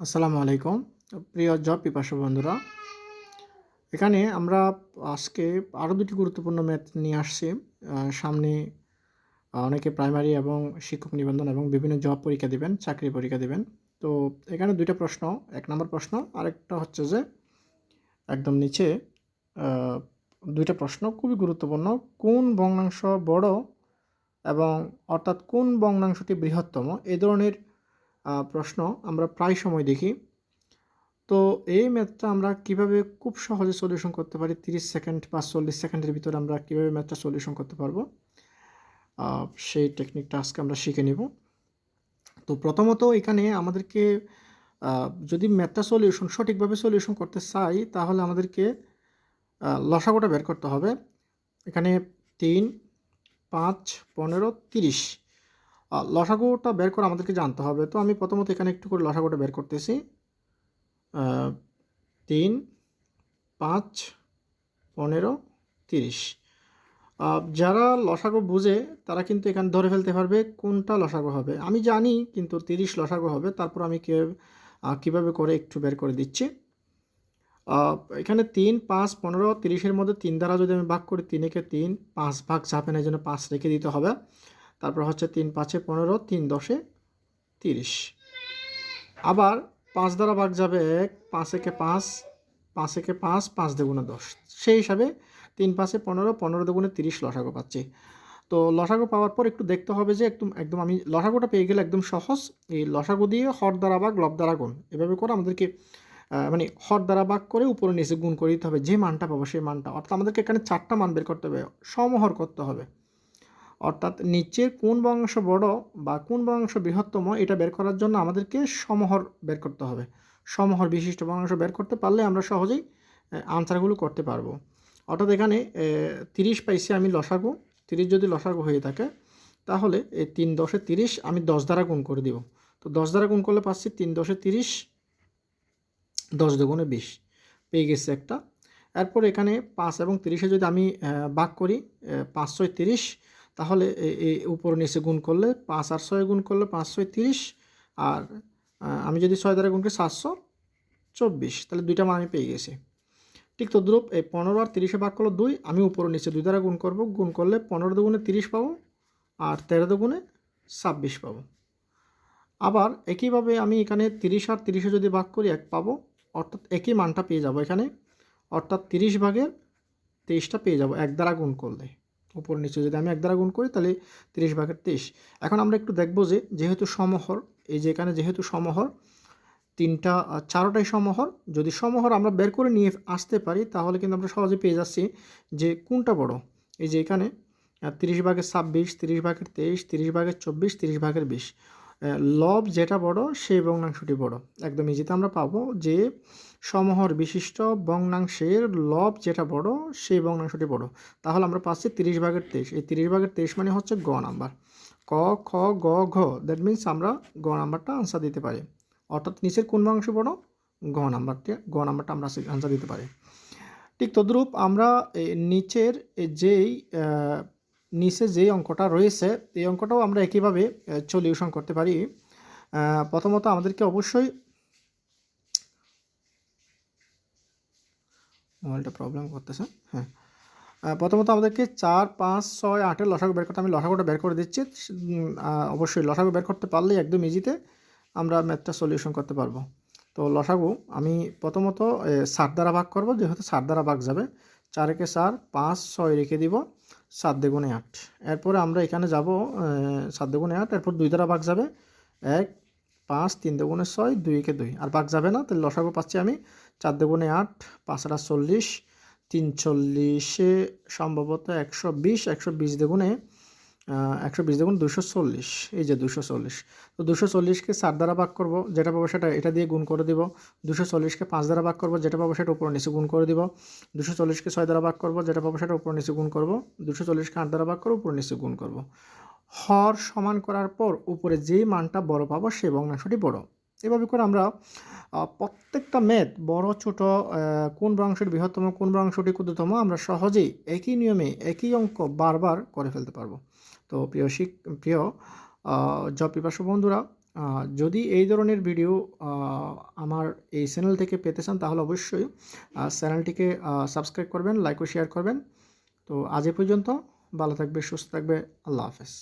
আসসালামু আলাইকুম। প্রিয় জব পিপাসু বন্ধুরা, এখানে আমরা আজকে আরও দুটি গুরুত্বপূর্ণ ম্যাথ নিয়ে আসছি। সামনে অনেকে প্রাইমারি এবং শিক্ষক নিবন্ধন এবং বিভিন্ন জব পরীক্ষা দিবেন, চাকরি পরীক্ষা দেবেন। তো এখানে দুইটা প্রশ্ন, এক নম্বর প্রশ্ন, আরেকটা হচ্ছে যে একদম নিচে দুইটা প্রশ্ন খুবই গুরুত্বপূর্ণ। কোন ভগ্নাংশ বড় এবং অর্থাৎ কোন ভগ্নাংশটি বৃহত্তম? এই ধরনের প্রশ্ন আমরা প্রায় সময় দেখি। তো এই ম্যাথটা আমরা কীভাবে খুব সহজে সলিউশন করতে পারি? তিরিশ সেকেন্ড বা চল্লিশ সেকেন্ডের ভিতরে আমরা কীভাবে ম্যাথটা সলিউশন করতে পারব? সেই টেকনিকটা আজকে আমরা শিখে নিব। তো প্রথমত এখানে আমাদেরকে যদি ম্যাথটা সলিউশন সঠিকভাবে সলিউশন করতে চাই, তাহলে আমাদেরকে লসাগুটা বের করতে হবে। এখানে তিন, পাঁচ, পনেরো, তিরিশ। লসাগুটা বের করে আমাদেরকে জানতে হবে। তো আমি প্রথমত এখানে একটু করে লসাগুটা বের করতেছি। তিন, পাঁচ, পনেরো, তিরিশ। যারা লসাগু বুঝে, তারা কিন্তু এখানে ধরে ফেলতে পারবে কোনটা লসাগু হবে। আমি জানি কিন্তু তিরিশ লসাগু হবে, তারপর আমি কে কীভাবে করে একটু বের করে দিচ্ছি। এখানে তিন, পাঁচ, পনেরো, তিরিশের মধ্যে তিন দ্বারা যদি আমি ভাগ করি, তিনেকে তিন, পাঁচ ভাগ চাপে না জন্য পাঁচ রেখে দিতে হবে। তারপর হচ্ছে তিন পাঁচে পনেরো, তিন দশে তিরিশ। আবার পাঁচ দ্বারা ভাগ যাবে এক, পাঁচ একে পাঁচ পাঁচ একে পাঁচ পাঁচ দুগুণে দশ। সেই হিসাবে তিন পাঁচে পনেরো পনেরো দুগুণে তিরিশ লসাগু পাচ্ছি। তো লসাগু পাওয়ার পর একটু দেখতে হবে যে একদম একদম আমি লসাগুটা পেয়ে গেলে একদম সহজ। এই লসাগু দিয়ে হর দ্বারা ভাগ, লব দ্বারা গুণ। এভাবে করে আমাদেরকে মানে হর দ্বারা ভাগ করে উপরে নিচে গুণ করে দিতে হবে। যে মানটা পাবো সেই মানটা। অর্থাৎ আমাদেরকে এখানে চারটা মান বের করতে হবে। সমহর করতে হবে। অর্থাৎ নিচের কোন বংশ বড় বা কোন বংশ বৃহত্তম, এটা বের করার জন্য আমাদেরকে সমহর বের করতে হবে। সমহর বিশিষ্ট বংশ বের করতে পারলে আমরা সহজেই আনসারগুলো করতে পারব। অর্থাৎ এখানে তিরিশ পাইছি আমি লসাগু। তিরিশ যদি লসাগু হয়ে থাকে, তাহলে এই তিন দশে তিরিশ আমি দশ দ্বারা গুণ করে দিব। তো দশ দ্বারা গুণ করলে পাচ্ছি তিন দশে তিরিশ, দশ দুগুণে বিশ। পেয়ে গেছে একটা। এরপর এখানে পাঁচ এবং তিরিশে যদি আমি ভাগ করি পাঁচ ছয় তিরিশ তাহলে এই উপর নিচে গুণ করলে পাঁচ আর ছয় গুণ করলে পাঁচ, ছয় তিরিশ। আর আমি যদি ছয় দ্বারা গুণ করি সাতশো চব্বিশ, তাহলে দুইটা মান আমি পেয়ে গেছি। ঠিক তদ্রুপ এই পনেরো আর তিরিশে ভাগ করল দুই, আমি উপর নিচে দুই দ্বারা গুণ করব, গুণ করলে পনেরো দুগুণে তিরিশ পাবো আর তেরো দুগুণে ছাব্বিশ পাবো। আবার একইভাবে আমি এখানে তিরিশ আর তিরিশে যদি ভাগ করি এক পাবো, অর্থাৎ একই মানটা পেয়ে যাব এখানে, অর্থাৎ তিরিশ ভাগের তেইশটা পেয়ে যাব এক দ্বারা গুণ করলে। উপর নিচে। যদি আমি এক দ্বারা গুণ করি, তাহলে তিরিশ ভাগের তেইশ। এখন আমরা একটু দেখব যে, যেহেতু সমহর, এই যে এখানে যেহেতু সমহর, তিনটা চারোটাই সমহর, যদি সমহর আমরা বের করে নিয়ে আসতে পারি, তাহলে কিন্তু আমরা সহজে পেয়ে যাচ্ছি যে কোনটা বড়? এই যে এখানে তিরিশ ভাগের ছাব্বিশ, তিরিশ ভাগের তেইশ, তিরিশ ভাগের চব্বিশ, তিরিশ ভাগের বিশ। লব যেটা বড় সেই ভগ্নাংশটি বড়। একদম ইজিতে আমরা পাবো যে সমহর বিশিষ্ট ভগ্নাংশের লব যেটা বড় সেই ভগ্নাংশটি বড়। তাহলে আমরা পাচ্ছি তিরিশ ভাগের তেইশ। এই তিরিশ ভাগের তেইশ মানে হচ্ছে গ নাম্বার। ক, খ, গ, ঘ দ্যাট মিন্স আমরা গ নাম্বারটা আনসার দিতে পারি। অর্থাৎ নিচের কোন ভগ্নাংশ বড়? গ নাম্বারটি, গ নাম্বারটা আমরা আনসার দিতে পারি। ঠিক তদ্রূপ আমরা নিচের যেই নিচে যেই অঙ্কটা রয়েছে, এই অঙ্কটাও আমরা একইভাবে সলিউশন করতে পারি। প্রথমত আমাদেরকে অবশ্যই মোবাইলটা প্রবলেম করতেছে হ্যাঁ। প্রথমত আমাদেরকে চার, পাঁচ, ছয়, আটের লসাগু বের করতে, আমি লসাগুটা বের করে দিচ্ছি অবশ্যই লসাগু বের করতে পারলেই একদম ইজিতে আমরা ম্যাথটা সলিউশন করতে পারব। তো লসাগু, আমি প্রথমত সাত দ্বারা ভাগ করব, যেহেতু সাত দ্বারা ভাগ যাবে চার একে চার, পাঁচ, ছয় রেখে দিব সাত দেগুণে আট। এরপরে আমরা এখানে যাব সাত দেগুণে আট, এরপর দুই দ্বারা ভাগ যাবে। এক, পাঁচ, তিন দেগুণে ছয়, দুই একে দুই। আর ভাগ যাবে না, তাহলে লসাগু পাচ্ছি আমি চার দেগুণে আট, পাঁচ আটা চল্লিশ, তিন চল্লিশে সম্ভবত একশো বিশ একশো বিশ দেগুণে একশো বিশ দেখুন, দুশো চল্লিশ। এই যে দুশো চল্লিশ। তো দুশো চল্লিশকে চার দ্বারা ভাগ করব, যেটা পাবো সেটা এটা দিয়ে গুণ করে দিব। দুশো চল্লিশকে পাঁচ দ্বারা ভাগ করব, যেটা পাবো সেটা উপর নিচে গুণ করে দিব। দুশো চল্লিশকে ছয় দ্বারা ভাগ করব, যেটা পাবো সেটা উপর নিচে গুণ করব। দুশো চল্লিশকে আট দ্বারা ভাগ করব উপর নিচে গুণ করব। হর সমান করার পর উপরে যেই মানটা বড় পাবো, সেই ভগ্নাংশটি বড়। এভাবে করে আমরা প্রত্যেকটা ম্যাথ বড়, ছোট কোন ভগ্নাংশটি বৃহত্তম, কোন ভগ্নাংশটি ক্ষুদ্রতম, আমরা সহজেই একই নিয়মে, একই অঙ্ক বারবার করে ফেলতে পারব। তো প্রিয় শিক, প্রিয় জব পিপাসু বন্ধুরা যদি এই ধরনের ভিডিও আমার এই চ্যানেল থেকে পেতে চান, তাহলে অবশ্যই চ্যানেলটিকে সাবস্ক্রাইব করবেন, লাইক ও শেয়ার করবেন। তো আজ এ পর্যন্ত, ভালো থাকবে, সুস্থ থাকবে, আল্লাহ হাফেজ।